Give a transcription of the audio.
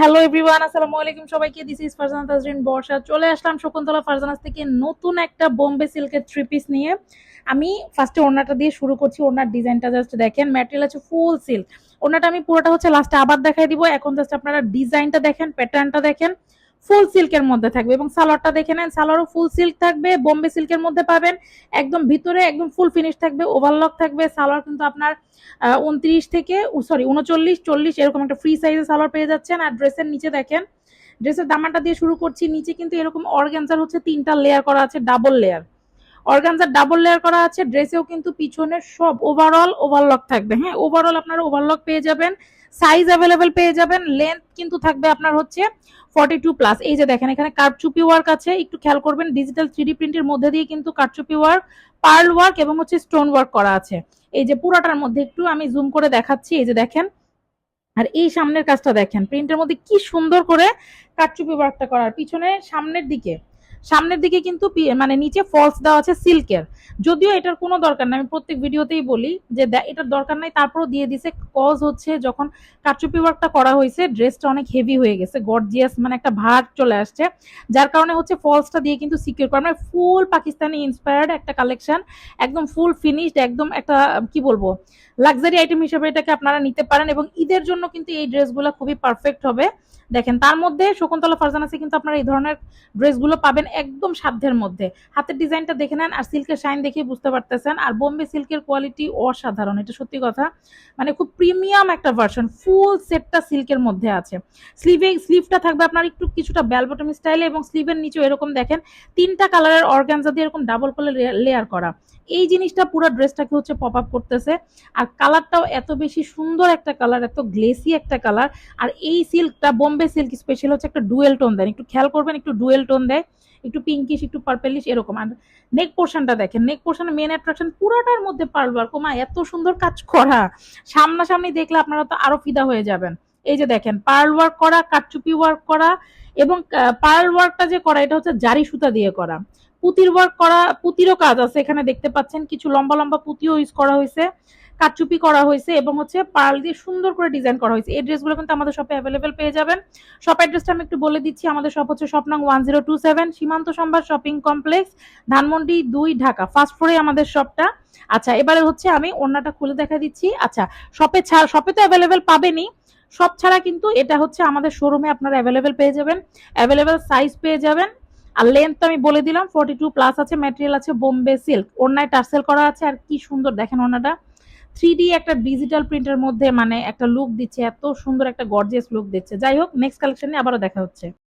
Hello সবাইকে। বর্ষা চলে আসলাম শকুন্তলা থেকে নতুন একটা বোম্বে সিল্কের নিয়ে। আমি ফার্স্টে ওড়নাটা দিয়ে শুরু করছি। ওড়নার জাস্ট দেখেন ফুল সিল্ক ওড়নাটা আমি পুরোটা হচ্ছে লাস্টে আবার দেখাই দিব। এখন জাস্ট আপনারা ডিজাইনটা দেখেন প্যাটার্নটা দেখেন। ফুল সিল্কের মধ্যে থাকবে এবং সালোয়ারটা দেখে নেন, সালোয়ারও ফুল সিল্ক থাকবে, বোম্বে সিল্কের মধ্যে পাবেন, একদম ভিতরে একদম ফুল ফিনিশ থাকবে, ওভারলক থাকবে, সালোয়ার কিন্তু আপনার উনত্রিশ থেকে সরি উনচল্লিশ, চল্লিশ এরকম একটা ফ্রি সাইজের সালোয়ার পেয়ে যাচ্ছেন। আর ড্রেসের নিচে দেখেন ড্রেসের দামানটা দিয়ে শুরু করছি, নিচে কিন্তু এরকম অর্গানজার হচ্ছে তিনটা লেয়ার করা আছে double layer organza double layer করা আছে ড্রেসেও কিন্তু পিছনের সব ওভারঅল ওভারলক থাকবে। হ্যাঁ ওভারঅল আপনারা ওভারলক পেয়ে যাবেন। সাইজ অ্যাভেলেবেল পেয়ে যাবেন লেন্থ কিন্তু থাকবে আপনার হচ্ছে ফর্টি টু প্লাস এই যে দেখেন, এখানে কারচুপি ওয়ার্ক আছে, একটু খেয়াল করবেন ডিজিটাল থ্রিডি প্রিন্টের মধ্যে দিয়ে কিন্তু কারচুপি ওয়ার্ক পার্ল ওয়ার্ক এবং হচ্ছে স্টোন ওয়ার্ক করা আছে। এই যে পুরোটার মধ্যে একটু আমি জুম করে দেখাচ্ছি, এই যে দেখেন। আর এই সামনের কাজটা দেখেন প্রিন্টের মধ্যে কি সুন্দর করে কাটচুপি ওয়ার্কটা করার। পিছনে, সামনের দিকে। সামনের দিকে কিন্তু মানে নিচে ফলস দেওয়া আছে সিল্কের যদিও এটার কোনো দরকার নাই, আমি প্রত্যেক ভিডিওতেই বলি যে এটার দরকার নাই, তারপরও দিয়ে দিছে। কজ হচ্ছে যখন কাটচুপি ওয়ার্কটা করা হয়েছে ড্রেসটা অনেক হেভি হয়ে গেছে গর্জিয়াস মানে একটা ভার চলে আসছে, যার কারণে হচ্ছে ফলসটা দিয়ে কিন্তু সিকিউর করা। মানে ফুল পাকিস্তানি ইন্সপায়ার্ড একটা কালেকশন একদম ফুল ফিনিশড একদম একটা, কি বলব লাক্সারি আইটেম হিসেবে এটাকে আপনারা নিতে পারেন এবং ঈদের জন্য কিন্তু এই ড্রেসগুলো খুবই পারফেক্ট হবে। দেখেন, তার মধ্যে শকুন্তলা ফারজানাসে কিন্তু আপনারা এই ধরনের ড্রেসগুলো পাবেন। একদম সাধ্যের মধ্যে। হাতের ডিজাইনটা দেখে নেন আর সিল্কের শাইন দেখে বুঝতে পারতেছেন। আর বোম্বে সিল্কের কোয়ালিটি অসাধারণ, এটা সত্যি কথা। মানে খুব প্রিমিয়াম একটা ভার্সন ফুল সেটটা সিল্কের মধ্যে আছে। স্লিভে, স্লিভটা থাকবে আপনার একটু কিছুটা ব্যালবটম স্টাইলে এবং স্লিভের নিচেও এরকম দেখেন, তিনটা কালারের অর্গানজা দিয়ে এরকম ডাবল করে লেয়ার করা। এই জিনিসটা পুরো ড্রেসটাকে হচ্ছে পপ আপ করতেছে। আর কালারটাও এত বেশি সুন্দর একটা কালার এত গ্লেসি একটা কালার আর এই সিল্কটা বোম্বে সিল্ক স্পেশাল হচ্ছে একটা ডুয়েল টোন দেয় একটু খেয়াল করবেন, একটু ডুয়েল টোন দেয়। একটু পিঙ্কিশ একটু পার্পেলিশ এরকম। আর নেক পোর্শনটা দেখেন নেক পোর্শনের মেন অ্যাট্রাকশন পুরোটার মধ্যে পার্ল ওয়ার্ক ওমা, এত সুন্দর কাজ করা। সামনাসামনি দেখলে আপনারা তো আরও ফিদা হয়ে যাবেন। এই যে দেখেন পার্ল ওয়ার্ক করা, কাটচুপি ওয়ার্ক করা এবং পার্ল ওয়ার্কটা যে করা, এটা হচ্ছে জারি সুতা দিয়ে করা। পুতির ওয়ার্ক করা, পুতিরও কাজ আছে। এখানে দেখতে পাচ্ছেন, কিছু লম্বা লম্বা পুঁতিও ইউজ করা হয়েছে। কাটচুপি করা হয়েছে এবং হচ্ছে পার্ল দিয়ে সুন্দর করে ডিজাইন করা হয়েছে। এই ড্রেসগুলো কিন্তু আমাদের শপে অ্যাভেলেবেল পেয়ে যাবেন। শপ অ্যাড্রেসটা আমি একটু বলে দিচ্ছি, আমাদের শপ হচ্ছে শপ নং ওয়ান জিরো টু সেভেন সীমান্ত সম্ভার শপিং কমপ্লেক্স ধানমন্ডি দুই, ঢাকা। ফার্স্ট ফ্লোরে আমাদের শপটা আচ্ছা এবারে হচ্ছে আমি ওড়নাটা খুলে দেখা দিচ্ছি। আচ্ছা শপে ছাড়া শপে তো অ্যাভেলেবেল পাবেনই। সব ছাড়া কিন্তু এটা হচ্ছে আমাদের শোরুমে আপনারা অ্যাভেলেবেল পেয়ে যাবেন। অ্যাভেলেবেল সাইজ পেয়ে যাবেন। আর লেন্থ তো আমি বলে দিলাম ফর্টি টু প্লাস আছে ম্যাটেরিয়াল আছে বোম্বে সিল্ক ওড়নায় টার্সেল করা আছে, আর কি সুন্দর দেখেন ওড়নাটা। থ্রি একটা ডিজিটাল প্রিন্টের মধ্যে মানে একটা লুক দিচ্ছে, এত সুন্দর একটা গর্জিয়াস লুক দিচ্ছে। যাই হোক নেক্সট কালেকশনে আবারও দেখা হচ্ছে।